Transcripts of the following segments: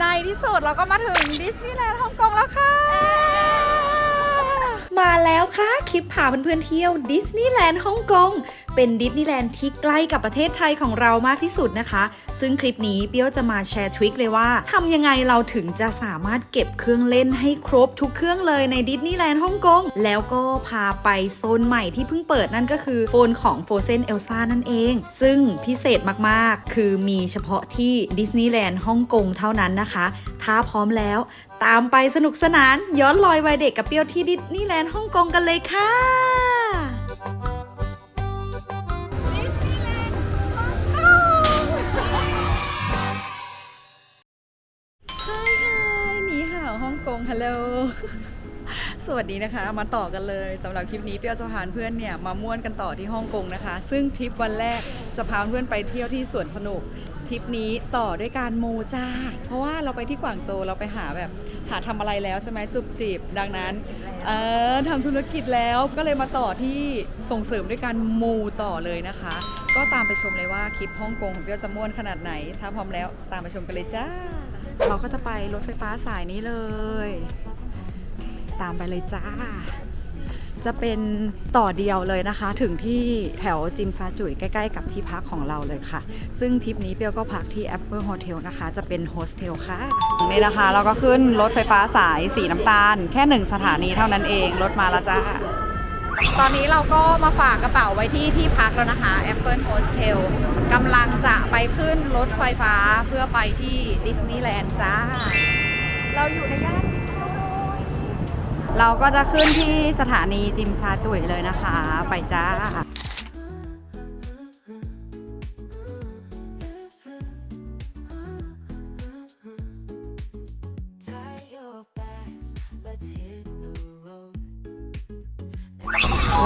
ในที่สุดเราก็มาถึงดิสนีย์แลนด์ฮ่องกงแล้วค่ะ มาแล้วค่ะคลิปพาเพื่อนๆเที่ยวดิสนีย์แลนด์ฮ่องกงเป็นดิสนีย์แลนด์ที่ใกล้กับประเทศไทยของเรามากที่สุดนะคะ ซึ่งคลิปนี้เปียวจะมาแชร์ทริคเลยว่าทำยังไงเราถึงจะสามารถเก็บเครื่องเล่นให้ครบทุกเครื่องเลยในดิสนีย์แลนด์ฮ่องกงแล้วก็พาไปโซนใหม่ที่เพิ่งเปิดนั่นก็คือโฟนของ f r o z e n Elsa นั่นเอง ซึ่งพิเศษมากๆ คือมีเฉพาะที่ดิสนีย์แลนด์ฮ่องกงเท่านั้นนะคะ ถ้าพร้อมแล้ว ตามไปสนุกสนานย้อนลอยวัยเด็กกับเปี้ยวที่ดิสนีย์แลนด์ฮ่องกงกันเลยค่ะงฮัลโหล สวัสดีนะคะ มาต่อกันเลยสำหรับคลิปนี้เปียวจะพาเพื่อนเนี่ยมาม่วนกันต่อที่ฮ่องกงนะคะ ซึ่งทริปวันแรกจะพาเพื่อนไปเที่ยวที่สวนสนุก ทริปนี้ต่อด้วยการโมจ้า เพราะว่าเราไปที่กวางโจวเราไปหาแบบหาทำอะไรแล้วใช่ไหมจุบจีบ ดังนั้น เออทำธุรกิจแล้วก็เลยมาต่อที่ส่งเสริมด้วยการมูต่อเลยนะคะ ก็ตามไปชมเลยว่าคลิปฮ่องกงของเปี้ยวจะม่วนขนาดไหน ถ้าพร้อมแล้วตามไปชมกันเลยจ้า เราก็จะไปรถไฟฟ้าสายนี้เลย ตามไปเลยจ้า จะเป็นต่อเดียวเลยนะคะ ถึงที่แถวจิมซาจุยใกล้ๆ กับที่พักของเราเลยค่ะ ซึ่งทริปนี้เปียวก็พักที่ Apple Hotel นะคะ จะเป็นโฮสเทลค่ะนี่นะคะ เราก็ขึ้นรถไฟฟ้าสายสีน้ำตาล แค่หนึ่งสถานีเท่านั้นเอง รถมาแล้วจ้าตอนนี้เราก็มาฝากกระเป๋าไว้ที่ที่พักแล้วนะคะ Apple Hostel กำลังจะไปขึ้นรถไฟฟ้าเพื่อไปที่ดิสนีย์แลนด์จ้า เราอยู่ในย่าน เราก็จะขึ้นที่สถานีจิมซาจุยเลยนะคะ ไปจ้า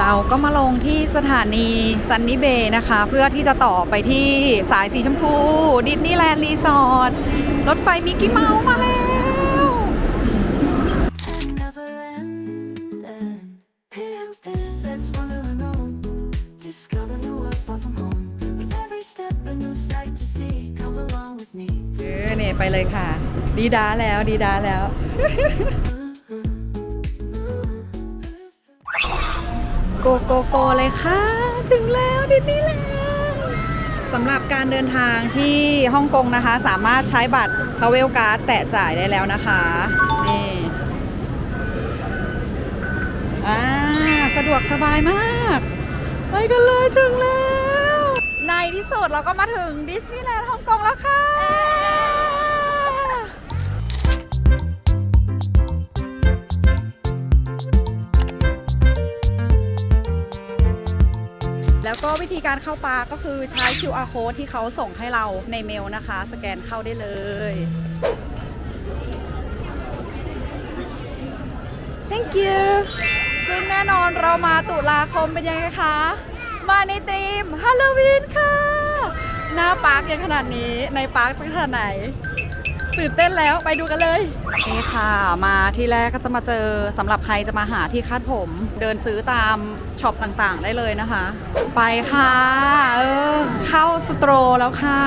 เราก็มาลงที่สถานีซันนี่เบย์นะคะ เพื่อที่จะต่อไปที่สายสีชมพู ดิสนีย์แลนด์รีสอร์ทรถไฟมิกกี้เมาส์มาแล้ว เลยค่ะ ดีด้าแล้วดีด้าแล้ว โกโกโกเลยค่ะ ถึงแล้วดิสนีย์แลนด์สำหรับการเดินทางที่ฮ่องกงนะคะ สามารถใช้บัตรทาเวลการ์ดแตะจ่ายได้แล้วนะคะนี่อ่าสะดวกสบายมากไปกันเลยถึงแล้ว ในที่สุดเราก็มาถึงดิสนีย์แลนด์ฮ่องกงแล้วค่ะ แล้วก็วิธีการเข้าปาร์คก็คือใช้ QR code ที่เขาส่งให้เราในเมลนะคะ สแกนเข้าได้เลย thank you ซึ่งแน่นอนเรามาตุลาคมเป็นยังไงคะ มาในตรีมฮาโลวีนค่ะ หน้าปาร์คยังขนาดนี้ในปาร์คจะขนาดไหน ตื่นเต้นแล้วไปดูกันเลย นี่ค่ะ มาที่แรกก็จะมาเจอสำหรับใครจะมาหาที่คาดผม เดินซื้อตามช็อปต่างๆ ได้เลยนะคะ ไปค่ะ เออ เข้าสโตรแล้วค่ะ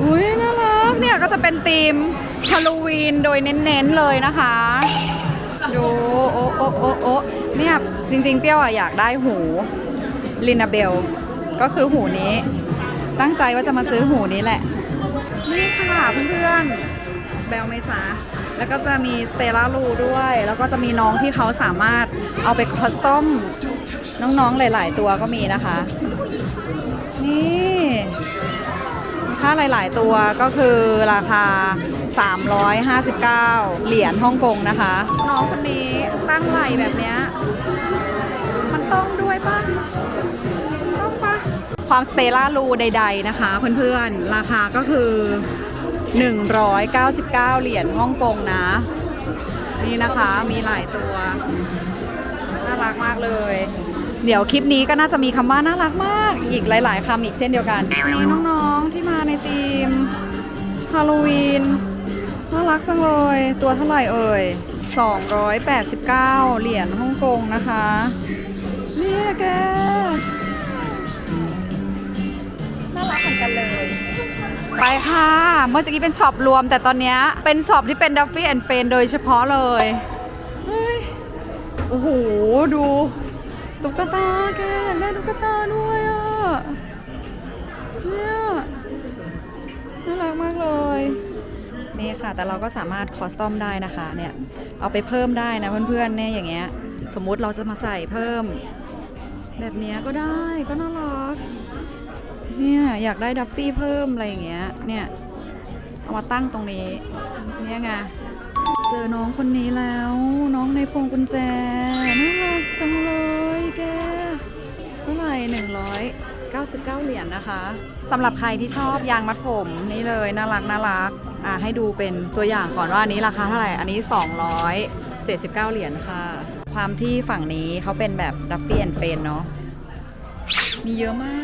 อุ้ยน่ารักเนี่ยก็จะเป็นธีมฮาโลวีนโดยเน้นๆเลยนะคะ ดูโอ้โอ้โอ้โอ้เนี่ยจริงๆเปรี้ยวอะอยากได้หูลินาเบล ก็คือหูนี้ ตั้งใจว่าจะมาซื้อหูนี้แหละ ค่ะเพื่อนๆแบลไหมจ๊ะแล้วก็จะมีสเตล่าลูด้วย แล้วก็จะมีน้องที่เขาสามารถเอาไปคอสตอมน้องๆหลาย ๆ ตัวก็มีนะคะ นี่ถ้าหลาย ๆ ตัวก็คือราคา 359 เหรียญฮ่องกงนะคะ น้องคนนี้ตั้งไหลแบบเนี้ยมันต้องด้วยป่ะต้องปะความสเตล่ารูใด ๆ นะคะ เพื่อน ๆ ราคาก็คือ 199 เหรียญฮ่องกงนะ นี่นะคะมีหลายตัว น่ารักมากเลย เดี๋ยวคลิปนี้ก็น่าจะมีคำว่าน่ารักมาก อีกหลาย ๆคำอีกเช่นเดียวกันนี่น้องๆที่มาในทีมฮาโลวีนน่ารักจังเลย ตัวเท่าไหร่เอ่ย 289 เหรียญฮ่องกงนะคะเนี่ยแกน่ารักเหมือนกันเลย ไปค่ะ เมื่อกี้เป็นช็อปรวม แต่ตอนนี้เป็นช็อปที่เป็นดัฟฟี่แอนด์เฟนโดยเฉพาะเลยเฮ้ยโอ้โห ดูตุ๊กตาแกอยากได้ตุ๊กตาด้วยอะ เนี่ยน่ารักมากเลย นี่ค่ะ แต่เราก็สามารถคอสตอมได้นะคะ เนี่ย เอาไปเพิ่มได้นะเพื่อนๆเนี่ยอย่างเงี้ย สมมุติเราจะมาใส่เพิ่ม แบบนี้ก็ได้ก็น่ารัก เนี่ยอยากได้ดัฟฟี่เพิ่มอะไรอย่างเงี้ย เนี่ยเอามาตั้งตรงนี้ เนี่ยไง เจอน้องคนนี้แล้ว น้องในพวงกุญแจ น่ารักจังเลยแก เท่าไหร่199เก้าสิบเก้าเหรียญนะคะสำหรับใครที่ชอบยางมัดผมนี่เลยน่ารักน่ารัก อะให้ดูเป็นตัวอย่างก่อนว่าอันนี้ราคาเท่าไหร่ อันนี้ 279 เหรียญค่ะ ความที่ฝั่งนี้เขาเป็นแบบดัฟฟี่แอนเฟนเนาะ มีเยอะมาก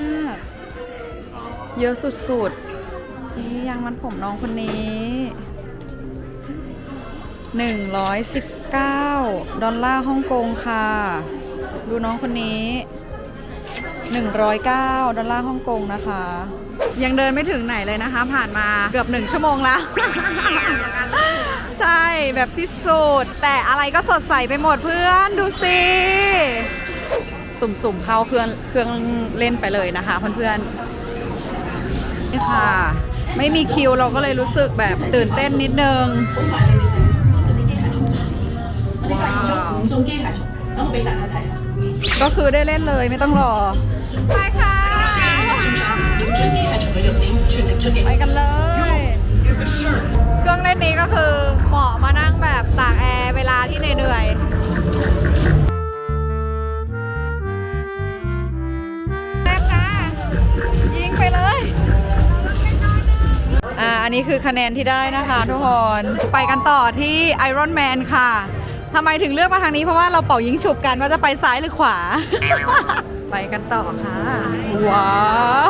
เยอะสุดๆ นี่ยางมัดผมน้องคนนี้ 119 ดอลลาร์ฮ่องกงค่ะ ดูน้องคนนี้ 109 ดอลลาร์ฮ่องกงนะคะ ยังเดินไม่ถึงไหนเลยนะคะ ผ่านมาเกือบหนึ่งชั่วโมงแล้ว ใช่แบบที่สุด แต่อะไรก็สดใสไปหมดเพื่อนดูสิสุ่มๆเข้าเครื่องเครื่องเล่นไปเลยนะคะเพื่อนๆ นี่ค่ะ ไม่มีคิวเราก็เลยรู้สึกแบบตื่นเต้นนิดนึงก็คือได้เล่นเลยไม่ต้องรอ ไปค่ะ ไปกันเลย เครื่องเล่นนี้ก็คือเหมาะมานั่งแบบตากแอร์เวลาที่เหนื่อย อันนี้คือคะแนนที่ได้นะคะทุกคน ไปกันต่อที่ Iron Man ค่ะทำไมถึงเลือกมาทางนี้เพราะว่าเราเป่ายิงฉุบกันว่าจะไปซ้ายหรือขวา ไปกันต่อค่ะ ว้าว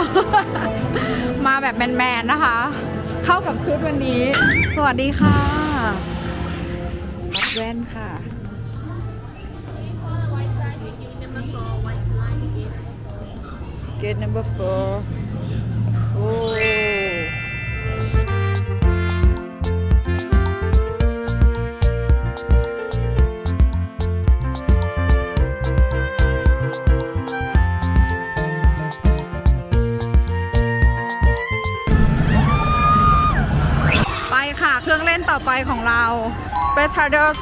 มาแบบแมนๆนะคะ เข้ากับชุดวันนี้ สวัสดีค่ะรับแว่นค่ะ Get number four โ ของเรา Space Traders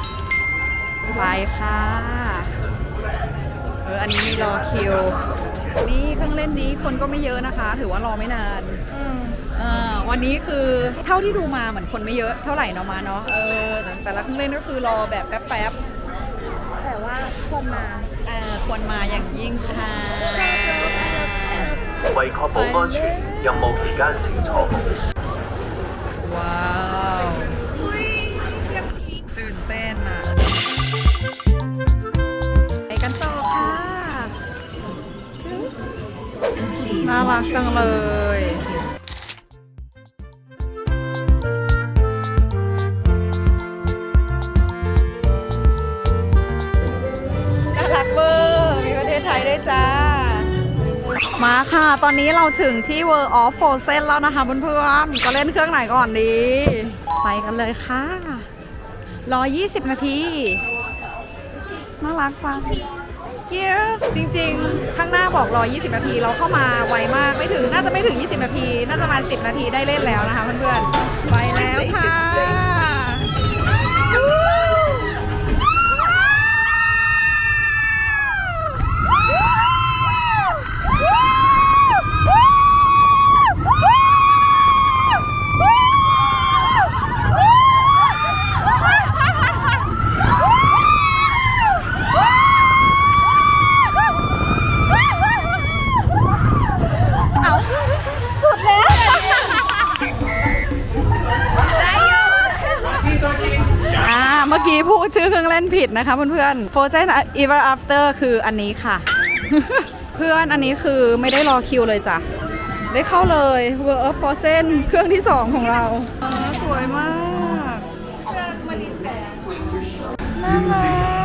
ไปค่ะ เออ อันนี้มีรอคิว นี่เครื่องเล่นนี้คนก็ไม่เยอะนะคะ ถือว่ารอไม่นานเออวันนี้คือเท่าที่ดูมาเหมือนคนไม่เยอะเท่าไหร่เนาะมาเนาะ เออแต่แต่ละเครื่องเล่นก็คือรอแบบแป๊บๆ แต่ว่าคนมา เออควรมาอย่างยิ่งค่ะ 为确保安全，任务期间请错步。 ว้ น่ารักจังเลย น่ารักเวอร์มีประเทศไทยได้จ้า มาค่ะ ตอนนี้เราถึงที่ World of Frozen แล้วนะคะเพื่อนๆ จะเล่นเครื่องไหนก่อนดี ไปกันเลยค่ะรอ20 นาที น่ารักจัง you จริง ๆ ข้างหน้าบอกรอ 20 นาที เราเข้ามาไวมาก ไม่ถึง น่าจะไม่ถึง 20 นาที น่าจะมา 10 นาทีได้เล่นแล้วนะคะเพื่อนๆ ไปแล้วค่ะ กี้พูดชื่อเครื่องเล่นผิดนะคะเพื่อนๆ Frozen Ever After คืออันนี้ค่ะ เพื่อนอันนี้คือไม่ได้รอคิวเลยจ้ะ ได้เข้าเลย World of Frozen เครื่องที่ 2 ของเราอ่าสวยมากน่ารัก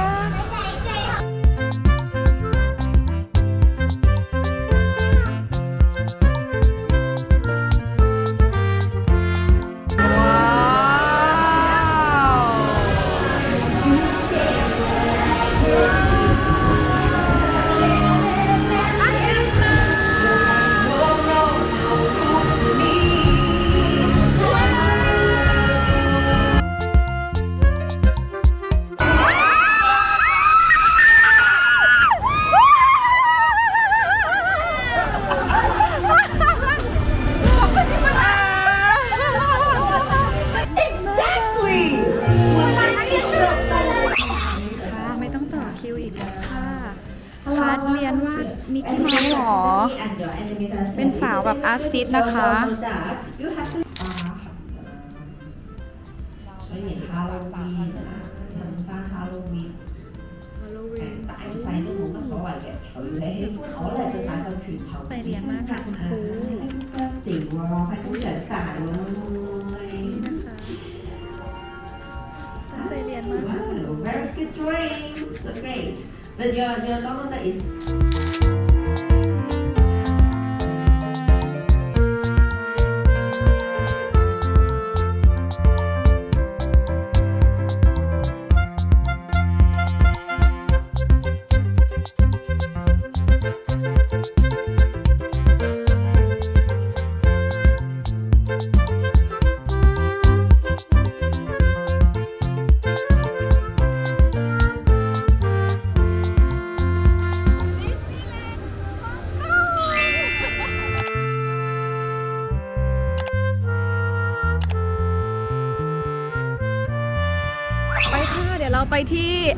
มิกกี้เมาส์เหรอ เป็นสาวแบบอาร์ติสนะคะ 所以哈罗วี啊，衬翻哈罗วี，诶大细都冇乜所谓嘅，随你喜欢。我咧就大概拳头细脸啊ค่ะคุณครู 屌喎，系咁长大喎。 ใจเรียนมาก Wow, very good drawing. So great. But your your downloader is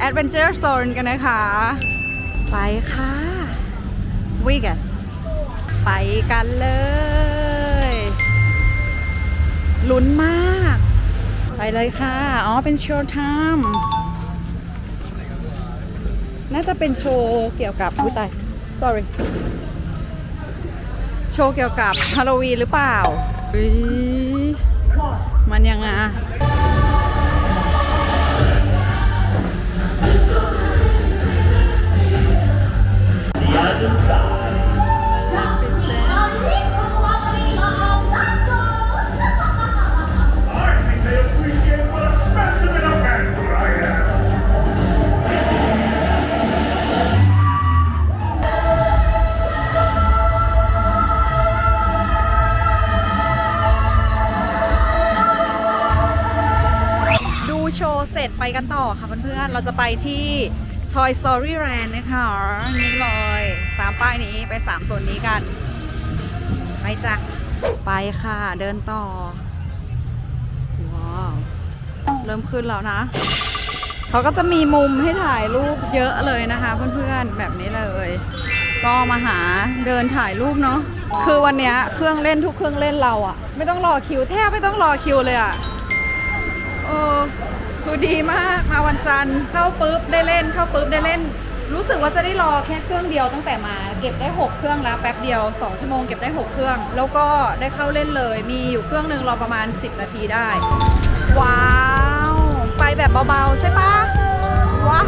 Adventure Zone กันนะคะ ไปค่ะ วิ่งกัน ไปกันเลย ลุ้นมาก ไปเลยค่ะ อ๋อ เป็นโชว์ไทม์น่าจะเป็นโชว์เกี่ยวกับอุ้ยตาย sorry โชว์เกี่ยวกับฮาโลวีนหรือเปล่าอุ๊ยมันยังไง ดูโชว์เสร็จไปกันต่อค่ะเพื่อนๆ เราจะไปที่ Toy Story Land นะคะนี่เลย ตามป้ายนี้ไป3โซนนี้กัน ไปจ้ะ ไปค่ะเดินต่อ ว้าว เริ่มขึ้นแล้วนะ เขาก็จะมีมุมให้ถ่ายรูปเยอะเลยนะคะ เพื่อนๆ แบบนี้เลย ก็มาหาเดินถ่ายรูปเนาะ คือวันนี้เครื่องเล่นทุกเครื่องเล่นเราอะไม่ต้องรอคิวแทบไม่ต้องรอคิวเลยอะเออคือดีมากมาวันจันทร์เข้าปุ๊บได้เล่นเข้าปุ๊บได้เล่น รู้สึกว่าจะได้รอแค่เครื่องเดียวตั้งแต่มาเก็บได้ 6 เครื่องแล้วแป๊บเดียว 2 ชั่วโมงเก็บได้ 6 เครื่อง แล้วก็ได้เข้าเล่นเลย มีอยู่เครื่องหนึ่งรอประมาณ 10 นาทีได้ ว้าว ไปแบบเบาๆ ใช่ปะว้าว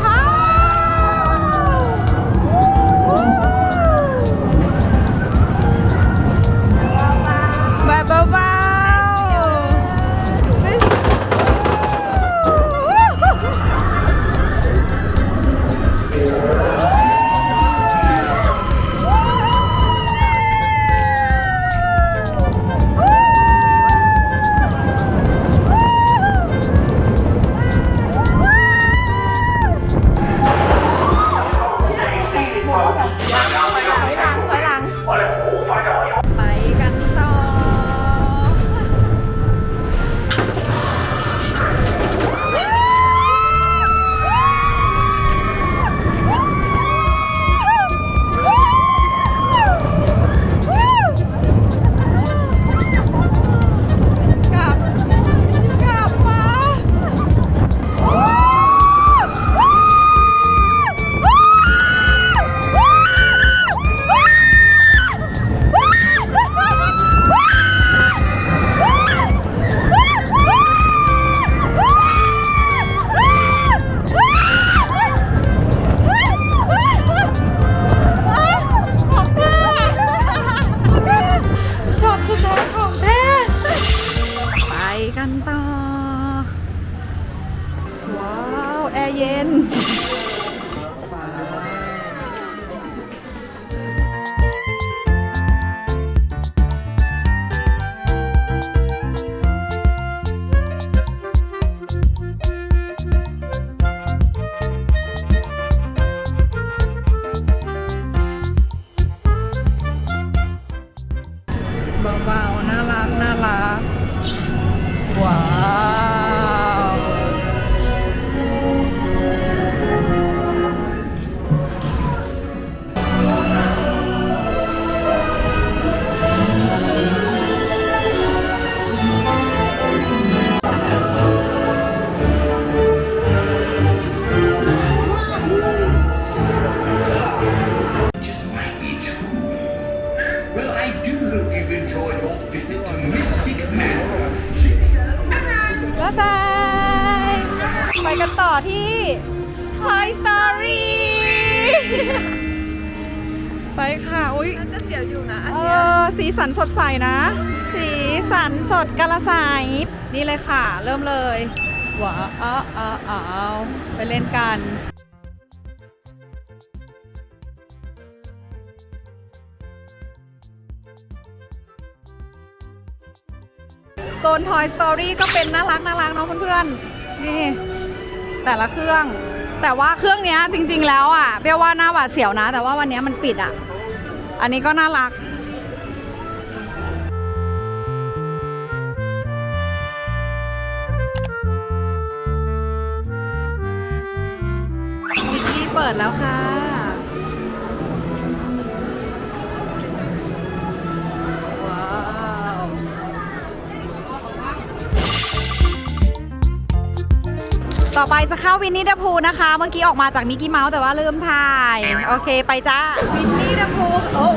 แบบเบาๆ กันต่อ ว้าว แอร์เย็น นี่เลยค่ะ เริ่มเลยว้าวอ้าวอ้าวอ้าไปเล่นกันโซน Toy Story ก็เป็นน่ารักน่ารักเนาะเพื่อนๆ นี่ แต่ละเครื่อง แต่ว่าเครื่องนี้จริง ๆ แล้วอะเปรียวว่าหน้าหวาดเสียวนะ แต่ว่าวันนี้มันปิดอะ อันนี้ก็น่ารัก ดแล้วค่ะ ว้าวต่อไปจะเข้าวินนี่เดอะพูลนะคะ เมื่อกี้ออกมาจากมิกกี้เมาส์แต่ว่าลืมถ่าย โอเคไปจ้าวินนี่เดอะพูลโอ้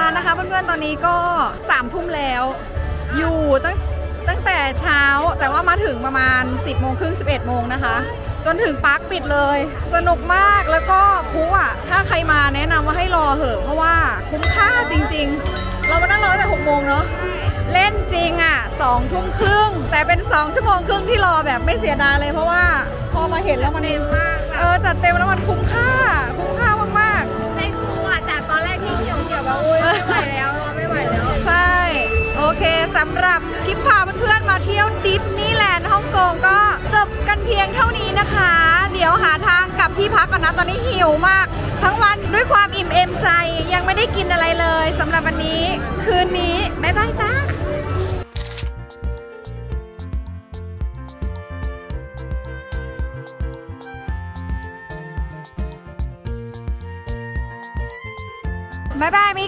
านะคะเพื่อนๆตอนนี้ก็สามทุ่มแล้ว อยู่ตั้งตั้งแต่เช้าแต่ว่ามาถึงประมาณ 10โมงครึ่ง11โมงนะคะ จนถึงปาร์คปิดเลย สนุกมากแล้วก็คุ้อะ ถ้าใครมาแนะนำว่าให้รอเหอะเพราะว่าคุ้มค่าจริง ๆ เรามานั่งรอตั้งแต่6โมงเนาะเล่นจริงอะสองทุ่มครึ่ง แต่เป็น 2 ชั่วโมงครึ่งที่รอแบบไม่เสียดายเลยเพราะว่าพอมาเห็นแล้วมันเออจัดเต็มแล้วมันคุ้มค่าคุ้มค่า เหี่ยวอุ้ยไม่ไหวแล้วไม่ไหวแล้วใช่ โอเคสำหรับคลิปพาเพื่อนๆมาเที่ยวดิสนีย์แลนด์ฮ่องกงก็จบกันเพียงเท่านี้นะคะ เดี๋ยวหาทางกลับที่พักก่อนนะตอนนี้หิวมาก ทั้งวันด้วยความอิ่มเอมใจยังไม่ได้กินอะไรเลยสำหรับวันนี้คืนนี้บ๊ายบายจ้าายบายมิกกี้